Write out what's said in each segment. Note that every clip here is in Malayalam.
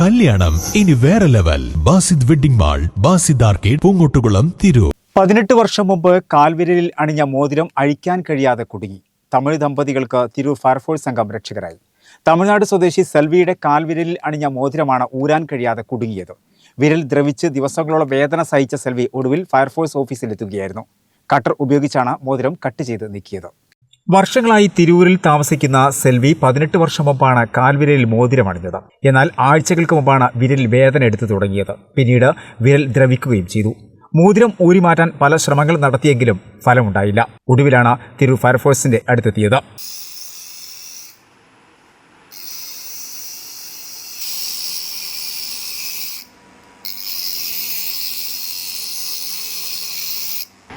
കല്യാണം. ഇനി വേറെ level. Basid wedding mall Basid arcade Poongottukulam Tirur. പതിനെട്ട് വർഷം മുമ്പ് കാൽവിരലിൽ അണിഞ്ഞ മോതിരം അഴിക്കാൻ കഴിയാതെ കുടുങ്ങി. തമിഴ് ദമ്പതികൾക്ക് തിരു ഫയർഫോഴ്സ് സംഘം രക്ഷകരായി. തമിഴ്നാട് സ്വദേശി സെൽവിയുടെ കാൽവിരലിൽ അണിഞ്ഞ മോതിരമാണ് ഊരാൻ കഴിയാതെ കുടുങ്ങിയത്. വിരൽ ദ്രവിച്ച് ദിവസങ്ങളോളം വേദന സഹിച്ച സെൽവി ഒടുവിൽ ഫയർഫോഴ്സ് ഓഫീസിലെത്തുകയായിരുന്നു. കട്ടർ ഉപയോഗിച്ചാണ് മോതിരം കട്ട് ചെയ്ത് നീക്കിയത്. വർഷങ്ങളായി തിരൂരിൽ താമസിക്കുന്ന സെൽവി പതിനെട്ട് വർഷം മുമ്പാണ് കാൽവിരലിൽ മോതിരമണിഞ്ഞത് എന്നാൽ ആഴ്ചകൾക്ക് മുമ്പാണ് വിരലിൽ വേദന എടുത്തു തുടങ്ങിയത്. പിന്നീട് വിരൽ ദ്രവിക്കുകയും ചെയ്തു. മോതിരം ഊരിമാറ്റാൻ പല ശ്രമങ്ങൾ നടത്തിയെങ്കിലും ഫലമുണ്ടായില്ല. ഒടുവിലാണ് തിരൂർ ഫയർഫോഴ്സിന്റെ അടുത്തെത്തിയത്.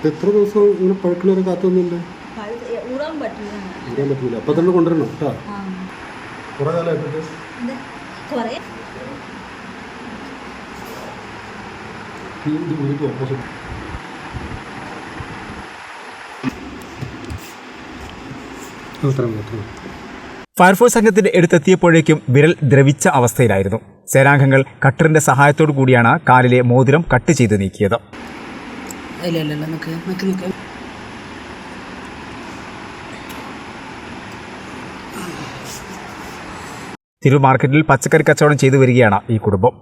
എത്ര ദിവസം ഇങ്ങനെ പഴക്കിലൊരു കാത്തൊന്നുമില്ല ഊറാൻ പറ്റില്ല ചെയ്യാൻ പറ്റില്ല അപ്പം തന്നെ കൊണ്ടുവരണം കേട്ടോ. ആ. കുറേ കാലമായിട്ട് കുറേ? ഇത് വീടിന്റെ ഓപ്പോസിറ്റ് ഫയർഫോഴ്സ് സംഘത്തിന്റെ അടുത്തെത്തിയപ്പോഴേക്കും വിരൽ ദ്രവിച്ച അവസ്ഥയിലായിരുന്നു. സേനാംഗങ്ങൾ കട്ടറിന്റെ സഹായത്തോടു കൂടിയാണ് കാലിലെ മോതിരം കട്ട് ചെയ്ത് നീക്കിയത്. ഇല്ല ഇല്ല നിൽക്ക് നിൽക്ക് നിൽക്ക് തിരൂർ മാർക്കറ്റിൽ പച്ചക്കറി കച്ചവടം ചെയ്തു വരികയാണ് ഈ കുടുംബം.